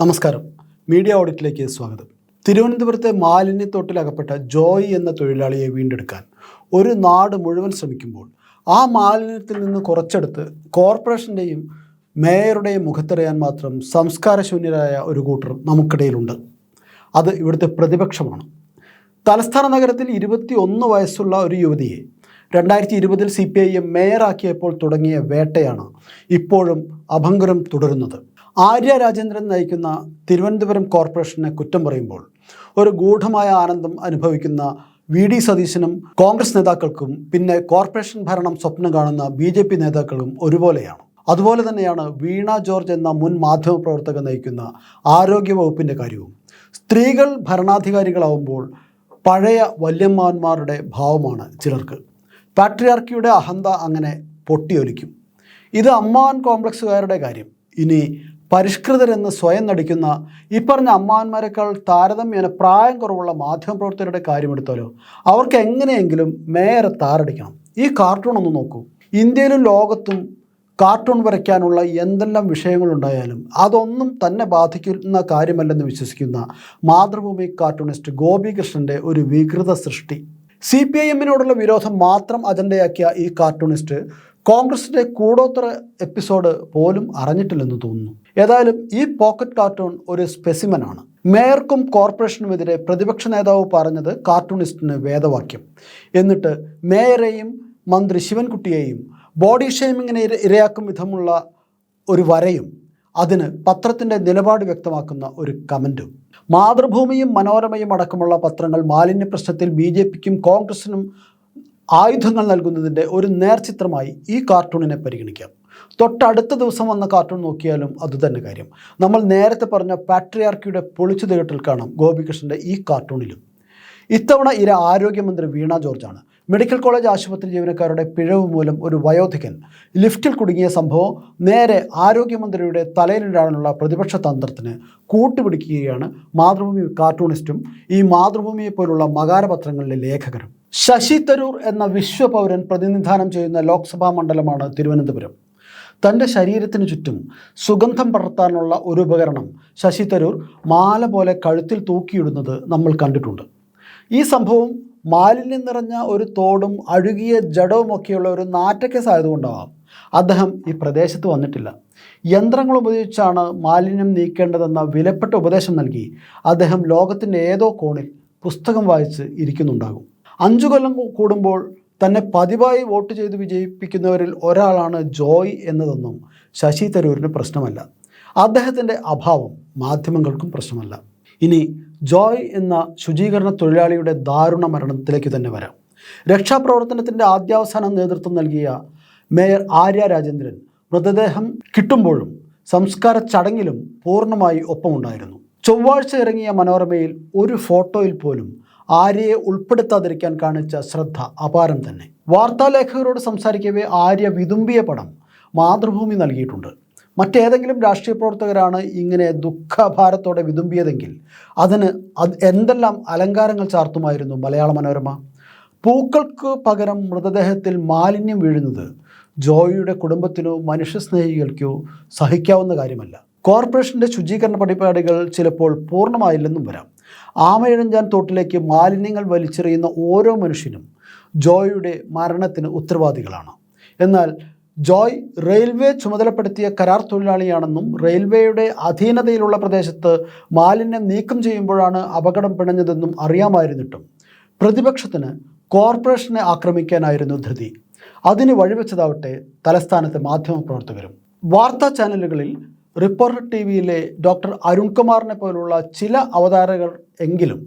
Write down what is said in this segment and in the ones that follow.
നമസ്കാരം. മീഡിയ ഓഡിറ്റിലേക്ക് സ്വാഗതം. തിരുവനന്തപുരത്തെ മാലിന്യത്തോട്ടിൽ അകപ്പെട്ട ജോയ് എന്ന തൊഴിലാളിയെ വീണ്ടെടുക്കാൻ ഒരു നാട് മുഴുവൻ ശ്രമിക്കുമ്പോൾ ആ മാലിന്യത്തിൽ നിന്ന് കുറച്ചെടുത്ത് കോർപ്പറേഷന്റെയും മേയറുടെയും മുഖത്തെറിയാൻ മാത്രം സംസ്കാരശൂന്യരായ ഒരു കൂട്ടർ നമുക്കിടയിലുണ്ട്. അത് ഇവിടുത്തെ പ്രതിപക്ഷമാണ്. തലസ്ഥാന നഗരത്തിൽ ഇരുപത്തി ഒന്ന് വയസ്സുള്ള ഒരു യുവതിയെ രണ്ടായിരത്തി ഇരുപതിൽ സി പി ഐ എം മേയറാക്കിയപ്പോൾ തുടങ്ങിയ വേട്ടയാണ് ഇപ്പോഴും അഭംഗുരം തുടരുന്നത്. ആര്യ രാജേന്ദ്രൻ നയിക്കുന്ന തിരുവനന്തപുരം കോർപ്പറേഷനെ കുറ്റം പറയുമ്പോൾ ഒരു ഗൂഢമായ ആനന്ദം അനുഭവിക്കുന്ന വി ഡി സതീശനും കോൺഗ്രസ് നേതാക്കൾക്കും പിന്നെ കോർപ്പറേഷൻ ഭരണം സ്വപ്നം കാണുന്ന ബി ജെ പി നേതാക്കളും ഒരുപോലെയാണ്. അതുപോലെ തന്നെയാണ് വീണ ജോർജ് എന്ന മുൻ മാധ്യമപ്രവർത്തക നയിക്കുന്ന ആരോഗ്യ വകുപ്പിന്റെ കാര്യവും. സ്ത്രീകൾ ഭരണാധികാരികളാവുമ്പോൾ പഴയ വല്യമ്മാന്മാരുടെ ഭാവമാണ് ചിലർക്ക്. പാട്രിയാർക്കിയുടെ അഹന്ത അങ്ങനെ പൊട്ടിയൊലിക്കും. ഇത് അമ്മാൻ കോംപ്ലക്സുകാരുടെ കാര്യം. ഇനി പരിഷ്കൃതരെന്ന് സ്വയം നടിക്കുന്ന ഈ പറഞ്ഞ താരതമ്യേന പ്രായം കുറവുള്ള മാധ്യമപ്രവർത്തകരുടെ കാര്യമെടുത്താലോ? അവർക്ക് എങ്ങനെയെങ്കിലും മേയറെ താറടിക്കണം ഈ കാർട്ടൂൺ ഒന്ന് നോക്കൂ. ഇന്ത്യയിലും ലോകത്തും കാർട്ടൂൺ വരയ്ക്കാനുള്ള എന്തെല്ലാം വിഷയങ്ങളുണ്ടായാലും അതൊന്നും തന്നെ ബാധിക്കുന്ന കാര്യമല്ലെന്ന് വിശ്വസിക്കുന്ന മാതൃഭൂമി കാർട്ടൂണിസ്റ്റ് ഗോപികൃഷ്ണന്റെ ഒരു വികൃത സൃഷ്ടി. സി പി ഐ എമ്മിനോടുള്ള വിരോധം മാത്രം അജണ്ടയാക്കിയ ഈ കാർട്ടൂണിസ്റ്റ് കോൺഗ്രസിന്റെ കൂടോത്ര എപ്പിസോഡ് പോലും അറിഞ്ഞിട്ടില്ലെന്ന് തോന്നുന്നു. ഏതായാലും ഈ പോക്കറ്റ് കാർട്ടൂൺ ഒരു സ്പെസിമനാണ്. മേയർക്കും കോർപ്പറേഷനുമെതിരെ പ്രതിപക്ഷ നേതാവ് പറഞ്ഞത് കാർട്ടൂണിസ്റ്റിന് വേദവാക്യം. എന്നിട്ട് മേയറെയും മന്ത്രി ശിവൻകുട്ടിയെയും ബോഡി ഷെയ്മിങ്ങിനെ ഇരയാക്കും വിധമുള്ള ഒരു വരയും അതിന് പത്രത്തിന്റെ നിലപാട് വ്യക്തമാക്കുന്ന ഒരു കമന്റും മാതൃഭൂമിയും മനോരമയും അടക്കമുള്ള പത്രങ്ങൾ മാലിന്യ പ്രശ്നത്തിൽ ബി കോൺഗ്രസിനും ആയുധങ്ങൾ നൽകുന്നതിന്റെ ഒരു നേർചിത്രമായി ഈ കാർട്ടൂണിനെ പരിഗണിക്കാം. തൊട്ടടുത്ത ദിവസം വന്ന കാർട്ടൂൺ നോക്കിയാലും അതുതന്നെ കാര്യം. നമ്മൾ നേരത്തെ പറഞ്ഞ പാട്രിയാർക്കിയുടെ പൊളിച്ചു തീട്ടൽ കാണാം ഗോപികൃഷ്ണന്റെ ഈ കാർട്ടൂണിലും. ഇത്തവണ ഇര ആരോഗ്യമന്ത്രി വീണ ജോർജാണ്. മെഡിക്കൽ കോളേജ് ആശുപത്രി ജീവനക്കാരുടെ പിഴവ് മൂലം ഒരു വയോധികൻ ലിഫ്റ്റിൽ കുടുങ്ങിയ സംഭവം നേരെ ആരോഗ്യമന്ത്രിയുടെ തലയിലിടാനുള്ള പ്രതിപക്ഷ തന്ത്രത്തിന് കൂട്ടുപിടിക്കുകയാണ് മാതൃഭൂമി കാർട്ടൂണിസ്റ്റും ഈ മാതൃഭൂമിയെ പോലുള്ള മകാരപത്രങ്ങളിലെ ലേഖകരും. ശശി തരൂർ എന്ന വിശ്വപൗരൻ പ്രതിനിധാനം ചെയ്യുന്ന ലോക്സഭാ മണ്ഡലമാണ് തിരുവനന്തപുരം. തന്റെ ശരീരത്തിന് ചുറ്റും സുഗന്ധം പടർത്താനുള്ള ഒരു ഉപകരണം ശശി തരൂർ മാല പോലെ കഴുത്തിൽ തൂക്കിയിടുന്നത് നമ്മൾ കണ്ടിട്ടുണ്ട്. ഈ സംഭവം മാലിന്യം നിറഞ്ഞ ഒരു തോടും അഴുകിയ ജഡവുമൊക്കെയുള്ള ഒരു നാറ്റക്കേസ് ആയതുകൊണ്ടാവാം അദ്ദേഹം ഈ പ്രദേശത്ത് വന്നിട്ടില്ല. യന്ത്രങ്ങൾ ഉപയോഗിച്ചാണ് മാലിന്യം നീക്കേണ്ടതെന്ന വിലപ്പെട്ട ഉപദേശം നൽകി അദ്ദേഹം ലോകത്തിന്റെ ഏതോ കോണിൽ പുസ്തകം വായിച്ച് ഇരിക്കുന്നുണ്ടാകും. അഞ്ചു കൊല്ലം കൂടുമ്പോൾ തന്നെ പതിവായി വോട്ട് ചെയ്ത് വിജയിപ്പിക്കുന്നവരിൽ ഒരാളാണ് ജോയ് എന്നതൊന്നും ശശി തരൂരിന് പ്രശ്നമല്ല. അദ്ദേഹത്തിന്റെ അഭാവം മാധ്യമങ്ങൾക്കും പ്രശ്നമല്ല. ഇനി ജോയ് എന്ന ശുചീകരണ തൊഴിലാളിയുടെ ദാരുണ മരണത്തിലേക്ക് തന്നെ വരാം. രക്ഷാപ്രവർത്തനത്തിന്റെ ആദ്യാവസാനം നേതൃത്വം നൽകിയ മേയർ ആര്യ രാജേന്ദ്രൻ മൃതദേഹം കിട്ടുമ്പോഴും സംസ്കാര ചടങ്ങിലും പൂർണമായി ഒപ്പമുണ്ടായിരുന്നു. ചൊവ്വാഴ്ച ഇറങ്ങിയ മനോരമയിൽ ഒരു ഫോട്ടോയിൽ പോലും ആര്യയെ ഉൾപ്പെടുത്താതിരിക്കാൻ കാണിച്ച ശ്രദ്ധ അപാരം തന്നെ. വാർത്താലേഖകരോട് സംസാരിക്കവേ ആര്യ വിതുമ്പിയ പടം മാതൃഭൂമി നൽകിയിട്ടുണ്ട്. മറ്റേതെങ്കിലും രാഷ്ട്രീയ പ്രവർത്തകരാണ് ഇങ്ങനെ ദുഃഖഭാരത്തോടെ വിതുമ്പിയതെങ്കിൽ അതിന് അത് എന്തെല്ലാം അലങ്കാരങ്ങൾ ചാർത്തുമായിരുന്നു മലയാള മനോരമ? പൂക്കൾക്ക് പകരം മൃതദേഹത്തിൽ മാലിന്യം വീഴുന്നത് ജോയിയുടെ കുടുംബത്തിനോ മനുഷ്യസ്നേഹികൾക്കോ സഹിക്കാവുന്ന കാര്യമല്ല. കോർപ്പറേഷന്റെ ശുചീകരണ പരിപാടികൾ ചിലപ്പോൾ പൂർണമായില്ലെന്നും വരാം. ആമയിഴഞ്ചാൻ തോട്ടിലേക്ക് മാലിന്യങ്ങൾ വലിച്ചെറിയുന്ന ഓരോ മനുഷ്യനും ജോയിയുടെ മരണത്തിന് ഉത്തരവാദികളാണ്. എന്നാൽ ജോയ് റെയിൽവേ ചുമതലപ്പെടുത്തിയ കരാർ തൊഴിലാളിയാണെന്നും റെയിൽവേയുടെ അധീനതയിലുള്ള പ്രദേശത്ത് മാലിന്യം നീക്കം ചെയ്യുമ്പോഴാണ് അപകടം പിണഞ്ഞതെന്നും അറിയാമായിരുന്നിട്ടും. പ്രതിപക്ഷത്തിന് കോർപ്പറേഷനെ ആക്രമിക്കാനായിരുന്നു ധൃതി. അതിന് വഴിവെച്ചതാവട്ടെ തലസ്ഥാനത്തെ മാധ്യമപ്രവർത്തകരും. വാർത്താ ചാനലുകളിൽ റിപ്പോർട്ടർ ടി വിയിലെ ഡോക്ടർ അരുൺകുമാറിനെ പോലുള്ള ചില അവതാരകർ എങ്കിലും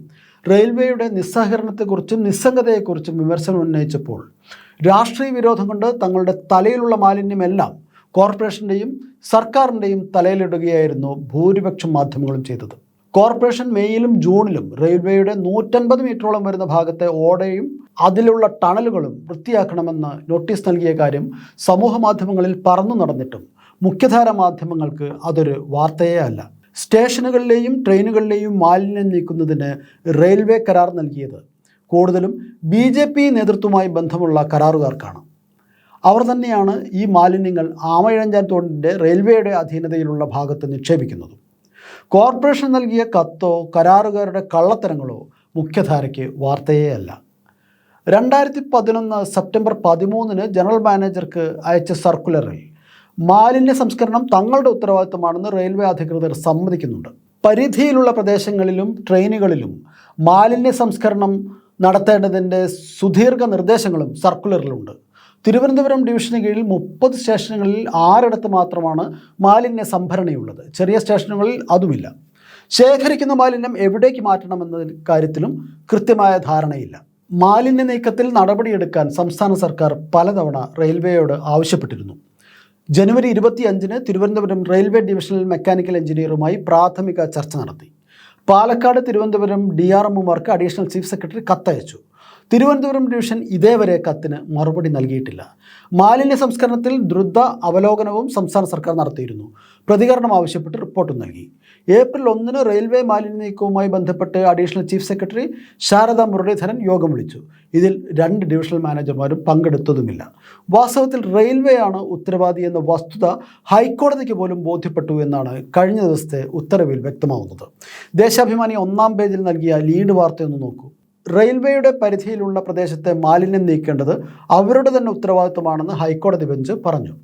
റെയിൽവേയുടെ നിസ്സഹകരണത്തെക്കുറിച്ചും നിസ്സംഗതയെക്കുറിച്ചും വിമർശനം ഉന്നയിച്ചപ്പോൾ രാഷ്ട്രീയ വിരോധം കൊണ്ട് തങ്ങളുടെ തലയിലുള്ള മാലിന്യമെല്ലാം കോർപ്പറേഷന്റെയും സർക്കാരിന്റെയും തലയിലിടുകയായിരുന്നു ഭൂരിപക്ഷം മാധ്യമങ്ങളും ചെയ്തത്. കോർപ്പറേഷൻ മെയ്യിലും ജൂണിലും റെയിൽവേയുടെ നൂറ്റൻപത് മീറ്ററോളം വരുന്ന ഭാഗത്തെ ഓടയും അതിലുള്ള ടണലുകളും വൃത്തിയാക്കണമെന്ന് നോട്ടീസ് നൽകിയ കാര്യം സമൂഹ മാധ്യമങ്ങളിൽ പറന്നു നടന്നിട്ടും മുഖ്യധാര മാധ്യമങ്ങൾക്ക് അതൊരു വാർത്തയേ അല്ല. സ്റ്റേഷനുകളിലെയും ട്രെയിനുകളിലെയും മാലിന്യം നീക്കുന്നതിന് റെയിൽവേ കരാർ നൽകിയത് കൂടുതലും ബി ജെ പി നേതൃത്വവുമായി ബന്ധമുള്ള കരാറുകാർക്കാണ്. അവർ തന്നെയാണ് ഈ മാലിന്യങ്ങൾ ആമയിഴഞ്ചാൻ തോടിന്റെ റെയിൽവേയുടെ അധീനതയിലുള്ള ഭാഗത്ത് നിക്ഷേപിക്കുന്നത്. കോർപ്പറേഷൻ നൽകിയ കത്തോ കരാറുകാരുടെ കള്ളത്തരങ്ങളോ മുഖ്യധാരയ്ക്ക് വാർത്തയേ അല്ല. രണ്ടായിരത്തി പതിനൊന്ന് സെപ്റ്റംബർ പതിമൂന്നിന് ജനറൽ മാനേജർക്ക് അയച്ച സർക്കുലറിൽ മാലിന്യ സംസ്കരണം തങ്ങളുടെ ഉത്തരവാദിത്തമാണെന്ന് റെയിൽവേ അധികൃതർ സമ്മതിക്കുന്നുണ്ട്. പരിധിയിലുള്ള പ്രദേശങ്ങളിലും ട്രെയിനുകളിലും മാലിന്യ സംസ്കരണം നടത്തേണ്ടതിന്റെ സുദീർഘ നിർദ്ദേശങ്ങളും സർക്കുലറിലുണ്ട്. തിരുവനന്തപുരം ഡിവിഷന് കീഴിൽ മുപ്പത് സ്റ്റേഷനുകളിൽ ആറിടത്ത് മാത്രമാണ് മാലിന്യ സംഭരണിയുള്ളത്. ചെറിയ സ്റ്റേഷനുകളിൽ അതുമില്ല. ശേഖരിക്കുന്ന മാലിന്യം എവിടേക്ക് മാറ്റണമെന്ന കാര്യത്തിലും കൃത്യമായ ധാരണയില്ല. മാലിന്യ നീക്കത്തിൽ നടപടിയെടുക്കാൻ സംസ്ഥാന സർക്കാർ പലതവണ റെയിൽവേയോട് ആവശ്യപ്പെട്ടിരുന്നു. ജനുവരി ഇരുപത്തിയഞ്ചിന് തിരുവനന്തപുരം റെയിൽവേ ഡിവിഷണൽ മെക്കാനിക്കൽ എഞ്ചിനീയറുമായി പ്രാഥമിക ചർച്ച നടത്തി. പാലക്കാട് തിരുവനന്തപുരം ഡി ആർ എമ്മുമാർക്ക് അഡീഷണൽ ചീഫ് സെക്രട്ടറി കത്തയച്ചു. തിരുവനന്തപുരം ഡിവിഷൻ ഇതേവരെ കത്തിന് മറുപടി നൽകിയിട്ടില്ല. മാലിന്യ സംസ്കരണത്തിൽ ദ്രുത അവലോകനവും സംസ്ഥാന സർക്കാർ നടത്തിയിരുന്നു. പ്രതികരണം ആവശ്യപ്പെട്ട് റിപ്പോർട്ട് നൽകി. ഏപ്രിൽ ഒന്നിന് റെയിൽവേ മാലിന്യ നീക്കവുമായി ബന്ധപ്പെട്ട് additional chief secretary Sarada Muraleedharan യോഗം വിളിച്ചു. ഇതിൽ രണ്ട് ഡിവിഷണൽ മാനേജർമാരും പങ്കെടുത്തതുമില്ല. വാസ്തവത്തിൽ റെയിൽവേ ആണ് ഉത്തരവാദി എന്ന വസ്തുത ഹൈക്കോടതിക്ക് പോലും ബോധ്യപ്പെട്ടു എന്നാണ് കഴിഞ്ഞ ദിവസത്തെ ഉത്തരവിൽ വ്യക്തമാവുന്നത്. ദേശാഭിമാനി ഒന്നാം പേജിൽ നൽകിയ ലീഡ് വാർത്തയൊന്ന് നോക്കൂ. റെയിൽവേയുടെ പരിധിയിലുള്ള പ്രദേശത്തെ മാലിന്യം നീക്കേണ്ടത് അവരുടെ തന്നെ ഉത്തരവാദിത്വമാണെന്ന് ഹൈക്കോടതി ബെഞ്ച് പറഞ്ഞു.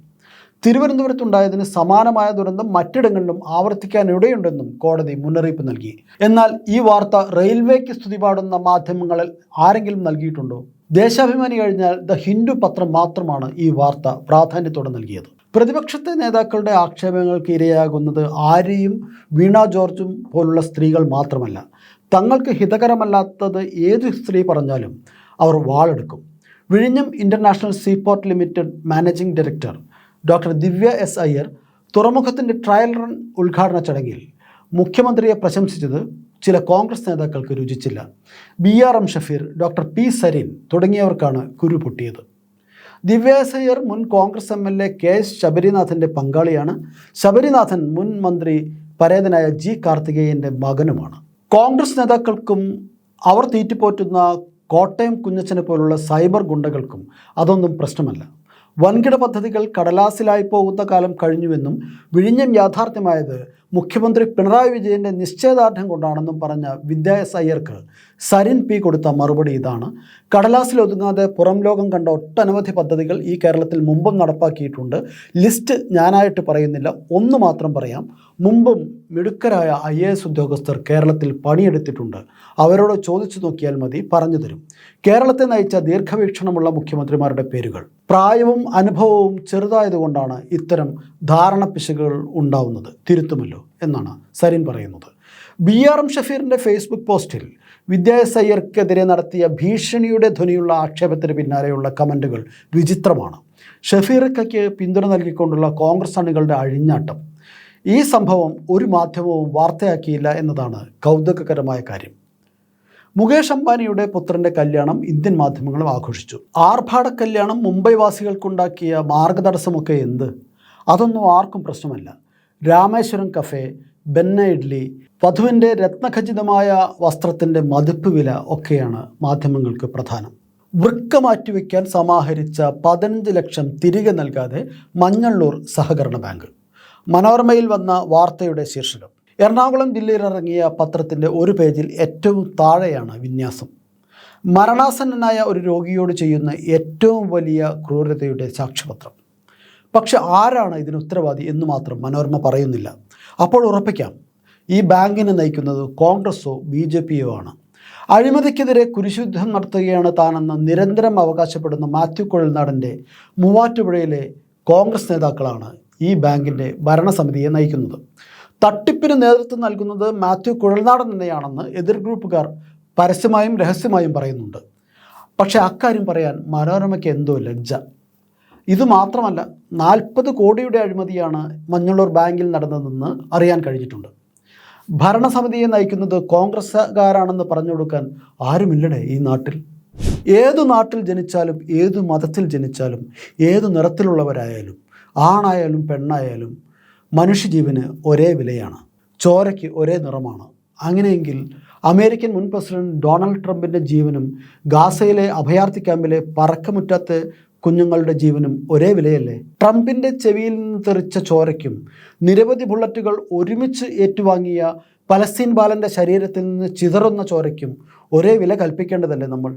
തിരുവനന്തപുരത്തുണ്ടായതിന് സമാനമായ ദുരന്തം മറ്റിടങ്ങളിലും ആവർത്തിക്കാനിടയുണ്ടെന്നും കോടതി മുന്നറിയിപ്പ് നൽകി. എന്നാൽ ഈ വാർത്ത റെയിൽവേക്ക് സ്തുതി പാടുന്ന മാധ്യമങ്ങളിൽ ആരെങ്കിലും നൽകിയിട്ടുണ്ടോ? ദേശാഭിമാനി കഴിഞ്ഞാൽ ദ ഹിന്ദു പത്രം മാത്രമാണ് ഈ വാർത്ത പ്രാധാന്യത്തോടെ നൽകിയത്. പ്രതിപക്ഷത്തെ നേതാക്കളുടെ ആക്ഷേപങ്ങൾക്ക് ഇരയാകുന്നത് ആര്യയും വീണ ജോർജും പോലുള്ള സ്ത്രീകൾ മാത്രമല്ല. തങ്ങൾക്ക് ഹിതകരമല്ലാത്തത് ഏത് സ്ത്രീ പറഞ്ഞാലും അവർ വാളെടുക്കും. വിഴിഞ്ഞം international seaport limited managing director doctor Divya S Iyer തുറമുഖത്തിന്റെ ട്രയൽ റൺ ഉദ്ഘാടന ചടങ്ങിൽ മുഖ്യമന്ത്രിയെ പ്രശംസിച്ചത് ചില കോൺഗ്രസ് നേതാക്കൾക്ക് രുചിച്ചില്ല. B R M Shafeer doctor P Sarin തുടങ്ങിയവർക്കാണ് കുരു പൊട്ടിയത്. ദിവ്യാസയ്യർ മുൻ Congress M L A K S ശബരിനാഥന്റെ പങ്കാളിയാണ്. ശബരിനാഥൻ മുൻ മന്ത്രി പരേതനായ ജി കാർത്തികേയന്റെ മകനുമാണ്. കോൺഗ്രസ് നേതാക്കൾക്കും അവർ തീറ്റിപ്പോറ്റുന്ന കോട്ടയം കുഞ്ഞച്ചനെ പോലുള്ള സൈബർ ഗുണ്ടകൾക്കും അതൊന്നും പ്രശ്നമല്ല. വൻകിട പദ്ധതികൾ കടലാസിലായി പോകുന്ന കാലം കഴിഞ്ഞുവെന്നും വിഴിഞ്ഞം യാഥാർത്ഥ്യമായത് മുഖ്യമന്ത്രി പിണറായി വിജയന്റെ നിശ്ചയദാർഢ്യം കൊണ്ടാണെന്നും പറഞ്ഞ വിദ്യാഎസ് അയ്യർക്ക് സരിൻ പി കൊടുത്ത മറുപടി ഇതാണ്. കടലാസിൽ ഒതുങ്ങാതെ പുറം ലോകം കണ്ട ഒട്ടനവധി പദ്ധതികൾ ഈ കേരളത്തിൽ മുമ്പും നടപ്പാക്കിയിട്ടുണ്ട്. ലിസ്റ്റ് ഞാനായിട്ട് പറയുന്നില്ല ഒന്ന് മാത്രം പറയാം. മുമ്പും മിടുക്കരായ ഐ എ എസ് ഉദ്യോഗസ്ഥർ കേരളത്തിൽ പണിയെടുത്തിട്ടുണ്ട്. അവരോട് ചോദിച്ചു നോക്കിയാൽ മതി പറഞ്ഞു തരും. കേരളത്തെ നയിച്ച ദീർഘവീക്ഷണമുള്ള മുഖ്യമന്ത്രിമാരുടെ പേരുകൾ. പ്രായവും അനുഭവവും ചെറുതായതുകൊണ്ടാണ് ഇത്തരം ധാരണ പിശകുകൾ ഉണ്ടാവുന്നത്. തിരുത്തുമല്ലോ. എന്നാണ് സരിൻ പറയുന്നത്. ബി ആർ എം ഷഫീറിന്റെ ഫേസ്ബുക്ക് പോസ്റ്റിൽ വിദ്യാസയ്യർക്കെതിരെ നടത്തിയ ഭീഷണിയുടെ ധ്വനിയുള്ള ആക്ഷേപത്തിന് പിന്നാലെയുള്ള കമന്റുകൾ വിചിത്രമാണ്. ഷഫീർക്കയ്ക്ക് പിന്തുണ നൽകിക്കൊണ്ടുള്ള കോൺഗ്രസ് അണികളുടെ അഴിഞ്ഞാട്ടം. ഈ സംഭവം ഒരു മാധ്യമവും വാർത്തയാക്കിയില്ല എന്നതാണ് കൗതുകകരമായ കാര്യം. മുകേഷ് അംബാനിയുടെ പുത്രന്റെ കല്യാണം ഇന്ത്യൻ മാധ്യമങ്ങളും ആഘോഷിച്ചു. ആർഭാട കല്യാണം മുംബൈ വാസികൾക്കുണ്ടാക്കിയ മാർഗതടസ്സമൊക്കെ എന്ത്? അതൊന്നും ആർക്കും പ്രശ്നമല്ല. രാമേശ്വരം കഫേ ബെന്ന ഇഡ്ലി വധുവിന്റെ രത്നഖചിതമായ വസ്ത്രത്തിന്റെ മതിപ്പ് വില ഒക്കെയാണ് മാധ്യമങ്ങൾക്ക് പ്രധാനം. വൃക്ക മാറ്റിവെക്കാൻ സമാഹരിച്ച പതിനഞ്ച് ലക്ഷം തിരികെ നൽകാതെ മഞ്ഞള്ളൂർ സഹകരണ ബാങ്ക്. മനോരമയിൽ വന്ന വാർത്തയുടെ ശീർഷകം. എറണാകുളം ജില്ലയിൽ ഇറങ്ങിയ പത്രത്തിന്റെ ഒരു പേജിൽ ഏറ്റവും താഴെയാണ് വിന്യാസം. മരണാസന്നനായ ഒരു രോഗിയോട് ചെയ്യുന്ന ഏറ്റവും വലിയ ക്രൂരതയുടെ സാക്ഷ്യപത്രം. പക്ഷെ ആരാണ് ഇതിന് ഉത്തരവാദി എന്ന് മാത്രം മനോരമ പറയുന്നില്ല. അപ്പോൾ ഉറപ്പിക്കാം ഈ ബാങ്കിനെ നയിക്കുന്നത് കോൺഗ്രസോ ബി ജെ പിയോ ആണ്. അഴിമതിക്കെതിരെ കുരിശുദ്ധം നടത്തുകയാണ് താനെന്ന് നിരന്തരം അവകാശപ്പെടുന്ന മാത്യു കൊഴിൽനാടന്റെ മൂവാറ്റുപുഴയിലെ കോൺഗ്രസ് നേതാക്കളാണ് ഈ ബാങ്കിന്റെ ഭരണസമിതിയെ നയിക്കുന്നത്. തട്ടിപ്പിന് നേതൃത്വം നൽകുന്നത് മാത്യു കുഴൽനാടൻ തന്നെയാണെന്ന് എതിർ ഗ്രൂപ്പുകാർ പരസ്യമായും രഹസ്യമായും പറയുന്നുണ്ട്. പക്ഷേ അക്കാര്യം പറയാൻ മനോരമയ്ക്ക് എന്തോ ലജ്ജ. ഇത് മാത്രമല്ല നാൽപ്പത് കോടിയുടെ അഴിമതിയാണ് മഞ്ഞുള്ളൂർ ബാങ്കിൽ നടന്നതെന്ന് അറിയാൻ കഴിഞ്ഞിട്ടുണ്ട്. ഭരണസമിതിയെ നയിക്കുന്നത് കോൺഗ്രസ്സുകാരാണെന്ന് പറഞ്ഞു കൊടുക്കാൻ ആരുമില്ലടേ ഈ നാട്ടിൽ. ഏതു നാട്ടിൽ ജനിച്ചാലും ഏതു മതത്തിൽ ജനിച്ചാലും ഏതു നിറത്തിലുള്ളവരായാലും ആണായാലും പെണ്ണായാലും മനുഷ്യജീവന് ഒരേ വിലയാണ്. ചോരയ്ക്ക് ഒരേ നിറമാണ്. അങ്ങനെയെങ്കിൽ അമേരിക്കൻ മുൻ പ്രസിഡന്റ് ഡൊണാൾഡ് ട്രംപിന്റെ ജീവനും ഗാസയിലെ അഭയാർത്ഥി ക്യാമ്പിലെ പറക്കമുറ്റാത്ത കുഞ്ഞുങ്ങളുടെ ജീവനും ഒരേ വിലയല്ലേ? ട്രംപിന്റെ ചെവിയിൽ നിന്ന് തെറിച്ച ചോരയ്ക്കും നിരവധി ബുള്ളറ്റുകൾ ഒരുമിച്ച് ഏറ്റുവാങ്ങിയ പലസ്തീൻ ബാലന്റെ ശരീരത്തിൽ നിന്ന് ചിതറുന്ന ചോരയ്ക്കും ഒരേ വില കൽപ്പിക്കേണ്ടതല്ലേ നമ്മൾ?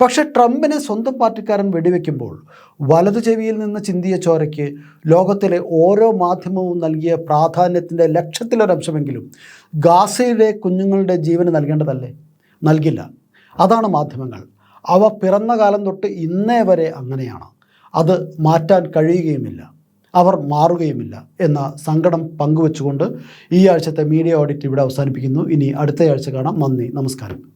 പക്ഷെ ട്രംപിനെ സ്വന്തം പാർട്ടിക്കാരൻ വെടിവെക്കുമ്പോൾ വലതു ചെവിയിൽ നിന്ന് ചിന്തിയ ചോരയ്ക്ക് ലോകത്തിലെ ഓരോ മാധ്യമവും നൽകിയ പ്രാധാന്യത്തിന്റെ ലക്ഷത്തിലൊരംശമെങ്കിലും ഗാസയിലെ കുഞ്ഞുങ്ങളുടെ ജീവന് നൽകേണ്ടതല്ലേ? നൽകില്ല. അതാണ് മാധ്യമങ്ങൾ. അവ പിറന്ന കാലം തൊട്ട് ഇന്നേ വരെ അങ്ങനെയാണ്. അത് മാറ്റാൻ കഴിയുകയുമില്ല. അവർ മാറുകയുമില്ല എന്ന സങ്കടം പങ്കുവെച്ചുകൊണ്ട് ഈ ആഴ്ചത്തെ മീഡിയ ഓഡിറ്റ് ഇവിടെ അവസാനിപ്പിക്കുന്നു. ഇനി അടുത്ത ആഴ്ച കാണാം. നന്ദി. നമസ്കാരം.